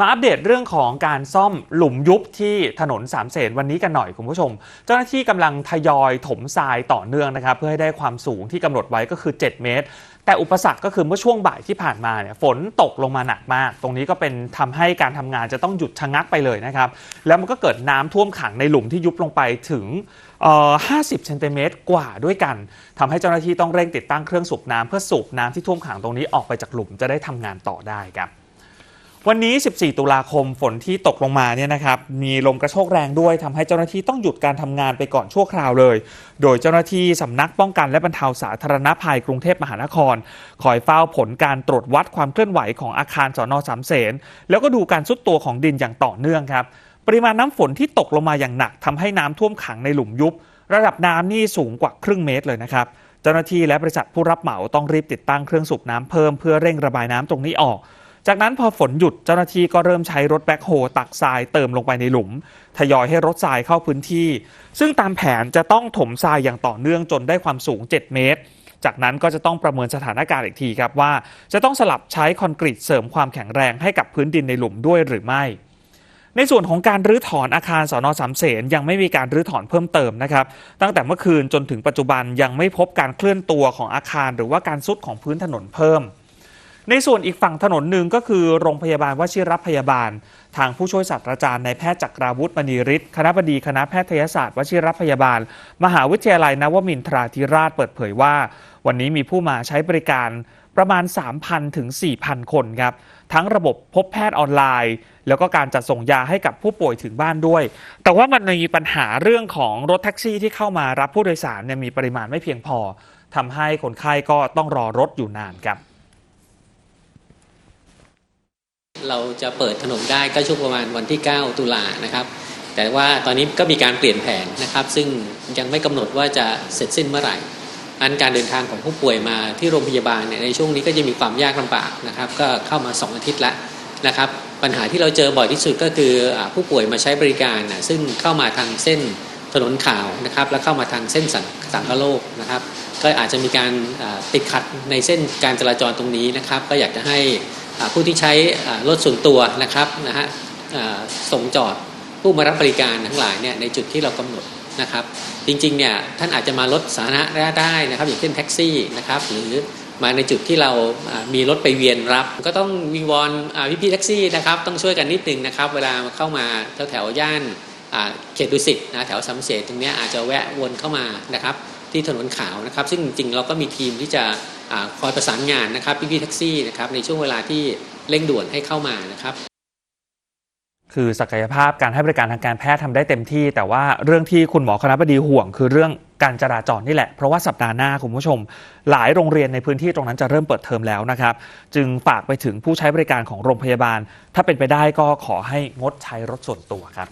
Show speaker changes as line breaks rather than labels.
มาอัปเดตเรื่องของการซ่อมหลุมยุบที่ถนนสามเสนวันนี้กันหน่อยคุณผู้ชม เจ้าหน้าที่กำลังทยอยถมทรายต่อเนื่องนะครับ เพื่อให้ได้ความสูงที่กำหนดไว้ก็คือ 7 เมตร แต่อุปสรรคก็คือเมื่อช่วงบ่ายที่ผ่านมาเนี่ยฝนตกลงมาหนักมาก ตรงนี้ก็เป็นทำให้การทำงานจะต้องหยุดชะงักไปเลยนะครับ แล้วมันก็เกิดน้ำท่วมขังในหลุมที่ยุบลงไปถึง50 เซนติเมตรกว่าด้วยกันทำให้เจ้าหน้าที่ต้องเร่งติดตั้งเครื่องสูบน้ำเพื่อสูบน้ำที่ท่วมขังตรงนี้ออกไปจากหลุมจะได้ทำงานต่อได้ครับ วันนี้ 14 ตุลาคมฝนที่ตกลงมาเนี่ยนะครับ มีลมกระโชกแรงด้วยทำให้เจ้าหน้าที่ต้องหยุดการทำงานไปก่อนชั่วคราวเลย โดยเจ้าหน้าที่สำนักป้องกันและบรรเทาสาธารณภัยกรุงเทพมหานคร คอยเฝ้าผลการตรวจวัดความเคลื่อนไหวของอาคารสอนอสามเสนแล้วก็ดูการซุดตัวของดินอย่างต่อเนื่องครับ ปริมาณน้ำฝนที่ตกลงมาอย่างหนักทำให้น้ำท่วมขังในหลุมยุบ ระดับน้ำนี่สูงกว่าครึ่งเมตรเลยนะครับเจ้าหน้าที่และบริษัทผู้รับเหมาต้องรีบติดตั้งเครื่องสูบน้ำเพิ่มเพื่อเร่งระบายน้ำตรงนี้ออก จากนั้นพอฝนหยุดเจ้าหน้าที่ก็เริ่มใช้รถแบ็คโฮตักทรายเติมลงไปในหลุม ทยอยให้รถทรายเข้าพื้นที่ ซึ่งตามแผนจะต้องถมทรายอย่างต่อเนื่องจนได้ความสูง 7 เมตร จากนั้นก็จะต้องประเมินสถานการณ์อีกทีครับว่า จะต้องสลับใช้คอนกรีตเสริมความแข็งแรงให้กับพื้นดินในหลุมด้วยหรือไม่ในส่วนของการรื้อถอนอาคารสอนอสามเสนยังไม่มีการรื้อถอนเพิ่มเติมนะครับ ตั้งแต่เมื่อคืนจนถึงปัจจุบันยังไม่พบการเคลื่อนตัวของอาคาร หรือว่าการซุดของพื้นถนนเพิ่ม ในส่วนอีกฝั่งถนนหนึ่งก็คือโรงพยาบาลวชิรพยาบาล ทางผู้ช่วยศาสตราจารย์นายแพทย์จักราวุฒิมณีฤทธิ์คณะบดีคณะแพทยศาสตร์วชิรพยาบาล มหาวิทยาลัยนวมินทราธิราชเปิดเผยว่า วันนี้มีผู้มาใช้บริการประมาณ 3,000 ถึง 4,000 คนครับ ทั้งระบบพบแพทย์ออนไลน์ แล้วก็การจัดส่งยาให้กับผู้ป่วยถึงบ้านด้วย แต่ว่ามันมีปัญหาเรื่องของรถแท็กซี่ที่เข้ามารับผู้โดยสารเนี่ยมีปริมาณไม่เพียงพอทำให้คนไข้ก็ต้องรอรถอยู่นานครับ
เราจะเปิดถนนได้ก็ช่วงประมาณวันที่ 9 ตุลานะครับ แต่ว่าตอนนี้ก็มีการเปลี่ยนแผนนะครับ ซึ่งยังไม่กำหนดว่าจะเสร็จสิ้นเมื่อไหร่ อันการเดินทางของผู้ป่วยมาที่โรงพยาบาลเนี่ยในช่วงนี้ก็จะมีความยากลำบากนะครับ ก็เข้ามา 2 อาทิตย์แล้วนะครับ ปัญหาที่เราเจอบ่อยที่สุดก็คืออผู้ป่วยมาใช้บริการนะซึ่งเข้ามาทางเส้นถนนขาวนะครับ แล้วเข้ามาทางเส้นสังสังคโลกนะครับ ก็อาจจะมีการติดขัดในเส้นการจราจรตรงนี้นะครับ ก็อยากจะให้ ผู้ที่ใช้รถส่วนตัวนะครับนะฮะส่งจอดผู้มารับบริการทั้งหลายเนี่ยในจุดที่เรากำหนดนะครับ จริงๆเนี่ยท่านอาจจะมารถสาธารณะได้นะครับ อย่างเช่นแท็กซี่นะครับหรือมาในจุดที่เรามีรถไปเวียนรับ ก็ต้องวิงวอนอ่พี่แท็กซี่นะครับต้องช่วยกันนิดนึงนะครับ เวลาเข้ามาแถวแถวย่านเขตดุสิตนะแถวสามเสนตรงเนี้ยอาจจะแวะวนเข้ามานะครับ ที่ถนนขาวนะครับ ซึ่งจริงเราก็มีทีมที่จะอคอยประสานงานนะครับพี่ๆแท็กซี่นะครับในช่วงเวลาที่เร่งด่วนให้เข้ามานะครับ
คือศักยภาพการให้บริการทางการแพทย์ทำได้เต็มที่ แต่ว่าเรื่องที่คุณหมอคณะบดีห่วง คือเรื่องการจราจรนี่แหละ เพราะว่าสัปดาห์หน้าคุณผู้ชม หลายโรงเรียนในพื้นที่ตรงนั้นจะเริ่มเปิดเทอมแล้วนะครับ จึงฝากไปถึงผู้ใช้บริการของโรงพยาบาล ถ้าเป็นไปได้ก็ขอให้งดใช้รถส่วนตัวครับ